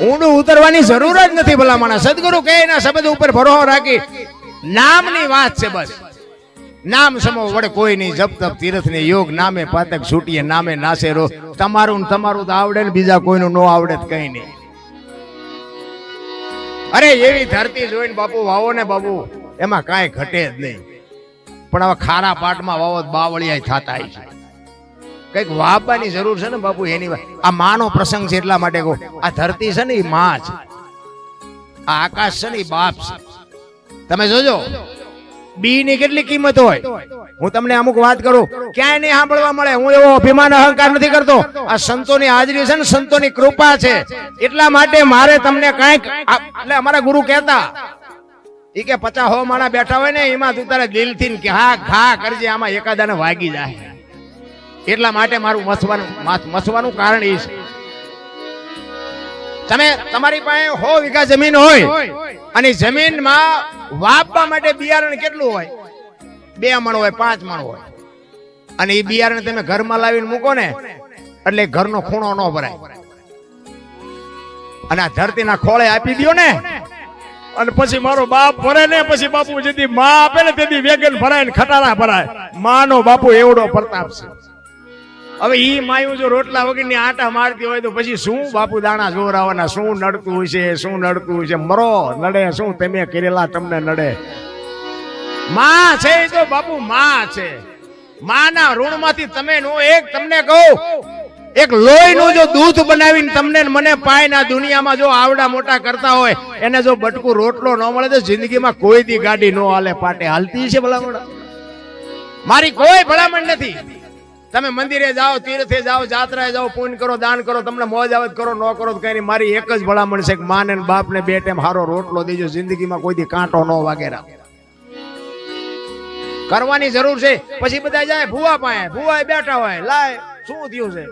ઊંડું ઉતરવાની જરૂર જ નથી ભલામણા. સદગુરુ કહે એના શબ્દ ઉપર ભરોસો રાખી, નામની વાત છે બસ. નામ સમો વડે કોઈ નહીં જપ તપ તીર્થ ને યોગ, નામે પાતક, છૂટીએ, નામે નાસે રો તમારું ને તમારું તો આવડે ને બીજા કોઈનું નો આવડે કઈ નહીં. અરે, એવી ધરતી જોઈને બાપુ વાવો ને બાપુ એમાં કાંઈ ઘટે જ નહીં. પણ હવે ખારા પાટમાં વાવો બાવળિયા થતા છે. કંઈક વાપવાની જરૂર છે ને બાપુ, એની આ માનો પ્રસંગ છે એટલા માટે કહું. આ ધરતી છે ને એ માં છે. આ આકાશ છે ને એ બાપ છે. તમે જોજો, બી ની કેટલી કિંમત હોય? હું તમને અમુક વાત કરું, ક્યાંય નહીં સાંભળવા મળે. હું એવો અભિમાન અહંકાર નથી કરતો. આ સંતોની હાજરી છે ને, સંતોની કૃપા છે. એટલા માટે મારે તમને કાંઈક એટલે અમારા ગુરુ કહેતા એ કે પચાસ હો માણા બેઠા હોય ને, એમાં તું તારે દિલથી હા ખા કરજે, આમાં એકાદાને વાગી જાય. એટલા માટે મારું મસવાનું મસવાનું કારણ એ છે. તમે તમારી પાસે હો વીઘા જમીન હોય અને જમીનમાં વાપવા માટે બિયારણ કેટલું હોય? બે મણ હોય, પાંચ મણ હોય. અને એ બિયારણ તમે ઘરમાં લાવીને મૂકો ને, એટલે ઘરનો ખૂણો ન ભરાય. અને આ ધરતીના ખોળે આપી દ્યો ને. અને પછી મારો બાપ ભરે ને, પછી બાપુ જેથી માં આપે ને, તેથી વેગન ભરાય ને, ખટારા ભરાય. માનો બાપુ એવડો પ્રતાપ છે. હવે ઈ માયું જો રોટલા વગરની આટા મારતી હોય તો પછી શું બાપુ દાણા જોરાવાના? શું નડતું છે? શું નડતું છે? મરો, નડે. શું તમે કરેલા તમને નડે? માં છે તો બાપુ, માં છે. માના ઋણમાંથી તમે નો એક તમને કહું, એક લોહીનું જો દૂધ બનાવીને તમને મને પાયના દુનિયામાં જો આવડા મોટા કરતા હોય, એને જો બટકું રોટલો ન મળે તો જિંદગીમાં કોઈ દી ગાડી નો હાલે. પાટે હાલતી છે ભલામણ? મારી કોઈ ભલામણ નથી. તમે મંદિરે જાઓ, તીર્થે જાઓ, જાત્રાએ જાઓ, પૂન કરો, દાન કરો, તમને મોજ આવત કરો, ન કરો તો કઈ મારી એક જ ભલામણ છે કે માને બાપને બે ટાઈમ હારો રોટલો દેજો, જિંદગીમાં કોઈ દી કાંટો ન વાગે કરવાની જરૂર છે. પછી બધા જાય, ભૂવા પાસે ભૂવા બેઠા હોય, લાય, શું થયું છે?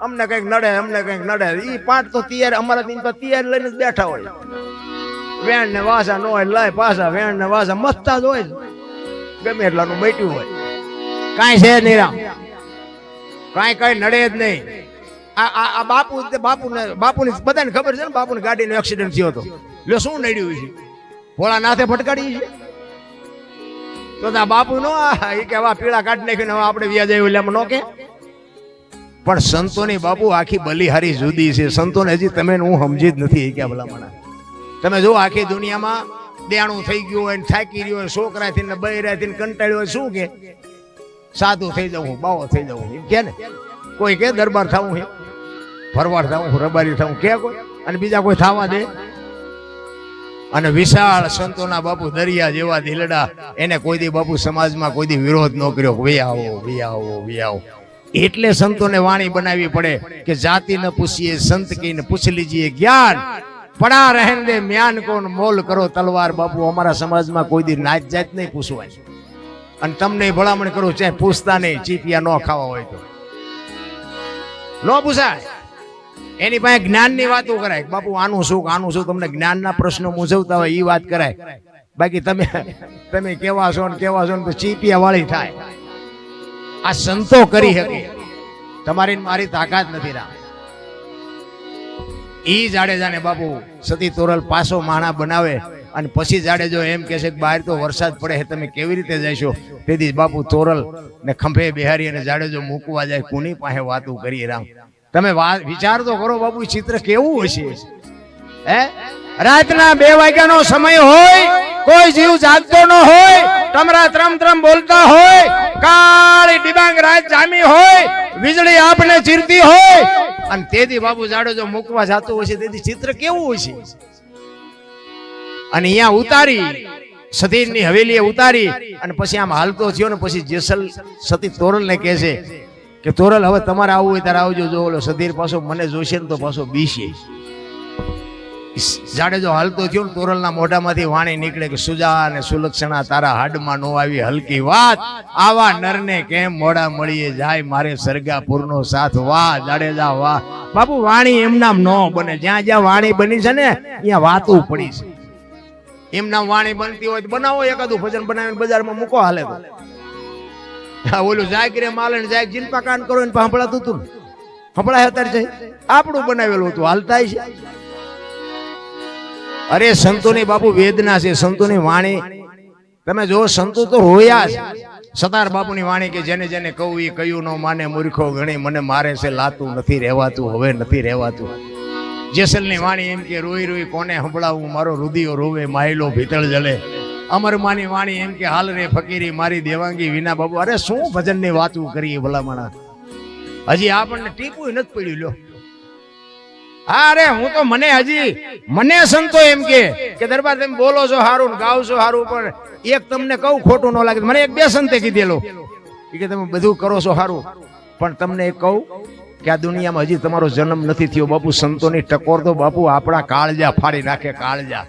અમને કંઈક નડે, અમને કંઈક નડે. એ પાંચ તો તૈયાર, અમારા તો તૈયાર લઈને જ બેઠા હોય. વેણ ને વાસા ન હોય, લાય પાછા, વેણ ને વાસા, મસ્તા જ હોય ગમે એટલાનું બેઠ્યું હોય. કાંઈ છે નહીં રામ. કાંઈ કાંઈ નડે જ નહીં. આ આ આ બાપુ બાપુ બાપુની બધાને ખબર છે ને, બાપુને ગાડીનો એક્સિડન્ટ થયો હતો. લ્યો, શું નડ્યું છે? ભોળા નાથે ફટકાડી છે? તો તા બાપુ નો એ કે વા પીળા કાઢી નાખ્યું હવે આપણે વ્યાજ આવ્યું, એટલે નો કે. પણ સંતોની બાપુ આખી બલિહારી જુદી છે. સંતોને હજી તમે હું સમજી જ નથી કે ભલામણા. તમે જો આખી દુનિયામાં દેણું થઈ ગયું હોય થાકી રહ્યું હોય, છોકરાથી ને બૈરાથી કંટાળ્યું હોય, શું કે? સાધુ થઈ જાઉં બાવો થઈ જાઉં એમ કે ને? કોઈ કે દરબાર થવું છે ફરવાર થવું રબારી થવું કે કોઈ? અને બીજા કોઈ થવા દે? અને વિશાળ સંતોના બાપુ દરિયા જેવા દિલડા એને કોઈ દી બાપુ સમાજમાં કોઈ દી વિરોધ ન કર્યો વે આવો વે આવો વે આવો. એટલે સંતોને વાણી બનાવવી પડે કે જાતિ ન પૂછીએ, સંત કહીને પૂછી લીજીએ, જ્ઞાન. પડા રહેન દે, મ્યાન કોણ મોલ કરો તલવાર બાપુ, અમારા સમાજમાં કોઈ દી નાચ જાત નહીં પૂછવાય. અને તમને ભલામણ કરું છે પૂછતા નહીં, ચીપિયા ન ખાવા હોય તો. ન પૂછાય એની પાસે જ્ઞાનની વાતો કરાય. બાપુ, આનું શું આનું શું? તમને જ્ઞાનના પ્રશ્નો મૂંઝવતા હોય એ વાત કરાય. બાકી તમે તમે કેવા છો ને કેવા છો ને તો ચીપિયા વાળી થાય. આ સંતો કરી શકે તમારી મારી તાકાત નથી રામ. ઈ જાડેજાને બાપુ, સતી તોરલ પાસો માણા બનાવે. અને પછી જાડેજો એમ કહે છે કે બહાર તો વરસાદ પડે છે તમે કેવી રીતે જઈશો તેથી બાપુ તોરલ ને ખંભે બિહારી અને જાડેજો મૂકવા જાય, કોની પાસે વાતું કરીએ રામ? તમે વિચાર તો કરો બાપુ ચિત્ર કેવું હશે? હે? રાતના બે વાગ્યાનો સમય હોય, કોઈ જીવ જાગતો ન હોય, તમરા ત્રમ ત્રમ બોલતા હોય, કાળી ડિબાંગ રાત જામી હોય, વીજળી આપને ચીરતી હોય, અને તેથી બાબુ જાડેજો મૂકવા જતો હોય છે, તેથી ચિત્ર કેવું હોય છે અને અહીંયા ઉતારી સતીની હવેલીએ ઉતારી અને પછી આમ હાલતો થયો ને પછી જેસલ સતી તોરલ ને કહે છે કે, તોરલ, હવે તમારે આવવું હોય ત્યારે આવજો. જો ઓલો સધીર પાછો મને જોશે ને તો પાછો બીશે. જાડેજો હાલતો થયો ને તોરલના મોઢામાંથી વાણી નીકળે કે, સુજા અને સુલક્ષણા તારા હાડમાં નો આવી હલકી વાત. આવા નરને કેમ મોડા મળીએ જાય? મારે સરગાપુરનો સાથ વાહ જાડેજા વાહ. બાપુ, વાણી એમનામ નો બને. જ્યાં જ્યાં વાણી બની છે ને, ત્યાં વાતું પડી છે. એમના વાણી બનતી હોય બનાવો, એકાદું ભજન બનાવીને બજારમાં મૂકો હાલે તો. ઓલું જાગીરે માલે જાગ જીનપા કાન કરો ને સાંભળાતું હતું. સંભળાય અત્યારે આપણું બનાવેલું હતું હાલતા છે. અરે, સંતોની બાપુ વેદના છે, સંતોની વાણી. તમે જો સંતો તો રોયા છે સતાર બાપુની વાણી કે જેને જેને કહું એ કયું ન માને મૂર્ખો ગણી, મને મારે છે, લાતું નથી રહેવાતું, હવે નથી રહેવાતું. જેસલની વાણી એમ કે, રોઈ રોઈ કોને સંભળાવું? મારો રુધિયો રોવે, માયલો ભીતળ જલે. અમરમાની વાણી એમ કે, હાલ રે ફકીરી, મારી દેવાંગી વિના બાબુ. અરે, શું ભજનની વાતું કરીએ ભલામણા? હજી આપણને ટીપું નથી પડ્યું, લ્યો. અરે, હું તો મને હજી, મને સંતો એમ કે કે દરબાર તમે બોલો છો ને ગાવ છો હારું, પણ એક તમને કહું ખોટું ન લાગે. મને એક બે સંતે કીધેલો. કે, તમે બધું કરો છો હારું, પણ તમને એક કહું કે આ દુનિયામાં હજી તમારો જન્મ નથી થયો, બાપુ, સંતોની ટકોર તો બાપુ, આપણા કાળજા ફાડી નાખે, કાળજા.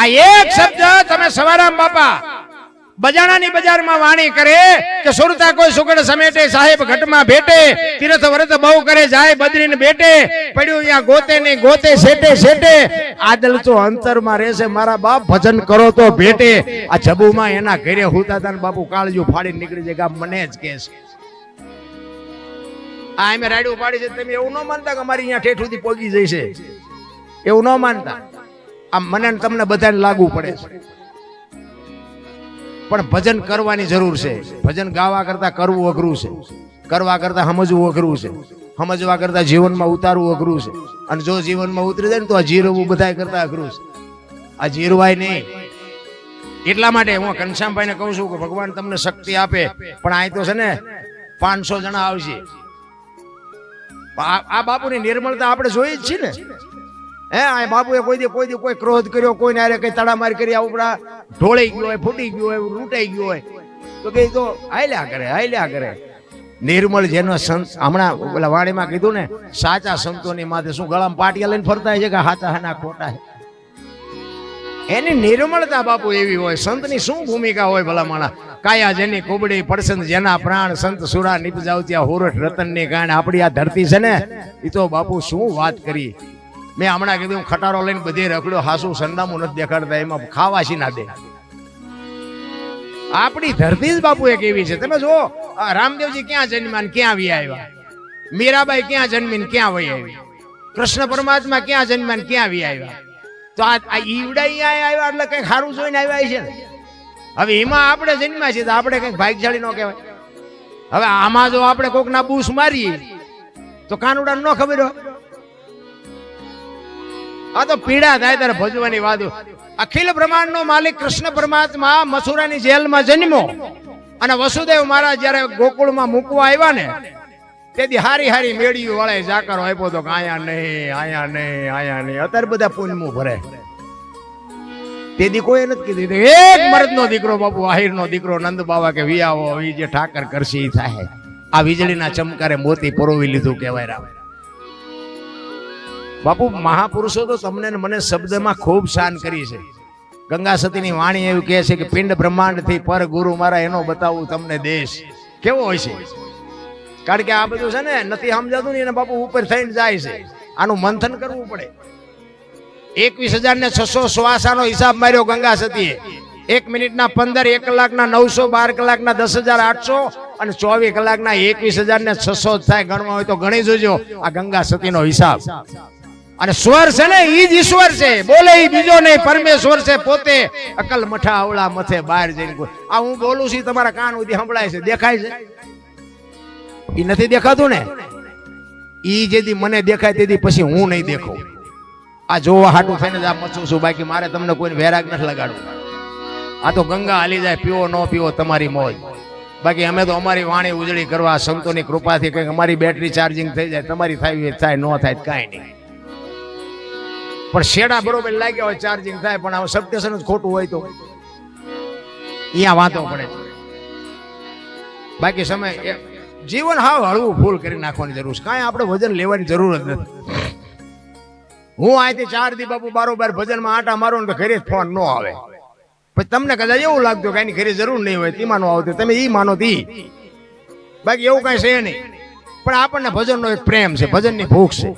આ એક શબ્દ તમે સવારામ બાપા, બજાણાની બજારમાં વાણી કરે, કે સુરતા કોઈ સુગડ સમેટે, સાહેબ ઘટમાં ભેટે, તીર્થ વ્રત બહુ કરે, જાય બદરીને બેટે પડ્યું અહીંયા ગોતે ને ગોતે સેટે સેટે આદલ તો અંતરમાં રહેશે, મારા બાપ ભજન કરો તો ભેટે. આ જબુમાં એના ઘરે હુતા હતા બાપુ કાળજુ ફાડી નીકળી જાય મને જ કે છે આ અમે રાડ્યું પાડી છે, તમે એવું ન માનતા કે અમારી અહીંયા ઠેઠ સુધી પોગી જશે એવું ન માનતા. આમ મને તમને બધાને લાગુ પડે છે. પણ ભજન કરવાની જરૂર છે. ભજન ગાવા કરતા કરવું અઘરું છે. કરવા કરતા સમજવું અઘરું છે. સમજવા કરતા જીવનમાં ઉતારવું અઘરું છે. અને જો જીવનમાં ઉતરી જાય ને તો આ જીરવું બધા કરતા અઘરું છે. આ જીરવાય નહીં. એટલા માટે હું ઘનશ્યામભાઈને કહું છું કે ભગવાન તમને શક્તિ આપે. પણ અહીં તો છે ને પાંચસો જણા આવશે. આ બાપુની નિર્મળતા આપણે જોઈ જ છીએ ને. હે, આ બાપુએ કોઈ દી કોઈ દી કોઈ ક્રોધ કર્યો, કોઈને આરે કઈ તડામાર કરી આપણા ઢોળાઈ ગયો હોય, ફૂટી ગયો હોય લૂંટાઈ ગયો હોય. તો કે તો હાલ્યા કરે હાલ્યા કરે. નિર્મળ જેનો સંત હમણાં પેલા વાણીમાં કીધું ને, સાચા સંતોની માથે શું ગળામાં પાટિયા લઈને ફરતા છે કે સાચા હાના ખોટા એની નિર્મળતા બાપુ એવી હોય, સંતની શું ભૂમિકા હોય ભલા માણા કાયા જેની કુબડી પડસંદ જેના પ્રાણ સંત સુરા નિપજાવ ત્યાં હોરઠ રતનની કારણે આપણી આ ધરતી છે ને એ તો બાપુ શું વાત કરી? મેં હમણાં કીધું, ખટારો લઈને બધે રખડ્યો, હાસુ સરનામું નથી દેખાડતા, એમાં ખાવાશી ના દે. આપણી ધરતી જ બાપુ એક એવી છે. તમે જુઓ રામદેવજી ક્યાં જન્મ્યા ક્યાં વી આવ્યા? મીરાબાઈ ક્યાં જન્મીને ક્યાં વહી આવી કૃષ્ણ પરમાત્મા ક્યાં જન્મ્યા ક્યાં વી આવ્યા? તો આ ઈવડા અહીંયા આવ્યા એટલે કંઈક સારું જોઈને આવ્યા છે ને? હવે એમાં આપણે જન્મ્યા છીએ આપણે કંઈક ભાગશાળી ન કહેવાય. હવે આમાં જો આપણે કોક ના બૂસ મારીએ, તો કાનુડા ન ખબર હોય આ તો પીડા થાય ત્યારે ભજવાની વાત અખિલ બ્રહ્માંડ નો માલિક કૃષ્ણ પરમાત્મા મથુરાની જેલમાં જન્મો અને વસુદેવ મહારાજ જયારે ગોકુળમાં મૂકવા આવ્યા ને, તેથી હારી હારી મેળ્યું વાળા જાકર આપ્યો તો આયા નહીં આયા નહીં આયા નહીં. અત્યારે બધા પૂનમું ભરે. તેથી કોઈ નથી કીધું. એક મરદ નો દીકરો બાપુ આહિર નો દીકરો નંદ બાવા કે વિયાવો ઈ જે ઠાકર કરશે ઈ થાય. આ વીજળીના ચમકારે મોતી પરોવી લીધું કહેવાય રામ. બાપુ મહાપુરુષો તો તમને મને શબ્દમાં ખૂબ શાન કરી છે. ગંગા સતીની વાણી એવું કહે છે કે પિંડ બ્રહ્માંડથી પર ગુરુ મારા એનો બતાવું તમને દેશ. કેવો હોય છે? કારણ કે આ બધું છે ને નથી સમજાતું ને એને બાપુ ઉપર થઈને જાય છે. આનું મંથન કરવું પડે. એકવીસ હજાર ને છસો શ્વાસાનો હિસાબ માર્યો ગંગા સતીએ એક મિનિટના પંદર, એક કલાકના નવસો, બાર કલાકના દસ હજાર આઠસો અને ચોવીસ કલાકના એકવીસ હજાર ને છસો થાય ગણવા હોય તો ગણી જોજો આ ગંગા સતીનો હિસાબ. અને સ્વર છે ને, ઈ જ ઈશ્વર છે. બોલે ઈ બીજો નહીં, પરમેશ્વર છે પોતે. અકલ મઠા અવળા મથે બહાર જઈને આ હું બોલું છું તમારા કાન સુધી સંભળાય છે. દેખાય છે? ઈ નથી દેખાતું ને? ઈ જેથી મને દેખાય, તેથી પછી હું નહીં દેખું. આ જોવા હાટું થઈને આ મચું છું, બાકી મારે તમને કોઈ વેરાગ નથી લગાડવું. આ તો ગંગા હાલી જાય, પીવો ન પીવો તમારી મોજ. બાકી અમે તો અમારી વાણી ઉજળી કરવા સંતોની કૃપાથી કંઈક અમારી બેટરી ચાર્જિંગ થઈ જાય, તમારી થાય થાય, ન થાય, કાંઈ નહીં. પણ શેડા બરોબર લાગ્યા હોય ચાર્જિંગ થાય, પણ આ સબસ્ટેશન જ ખોટું હોય તો. અહીંયા વાંધો પડે. બાકી સમય જીવન હાવ હળવું ફૂલ કરી નાખવાની જરૂર છે. કાંઈ આપણે વજન લેવાની જરૂર જ નથી. હું અહીંથી ચાર દી બાપુ બારોબાર ભજનમાં આટા મારો ને તો ઘરે ફોન ન આવે. પછી તમને કદાચ એવું લાગતું કે એની ઘરે જરૂર નહીં હોય, તેમાં માનો આવતું તમે ઈ માનો તી. બાકી એવું કઈ છે નહીં. પણ આપણને ભજનનો એક પ્રેમ છે, ભજનની ભૂખ છે.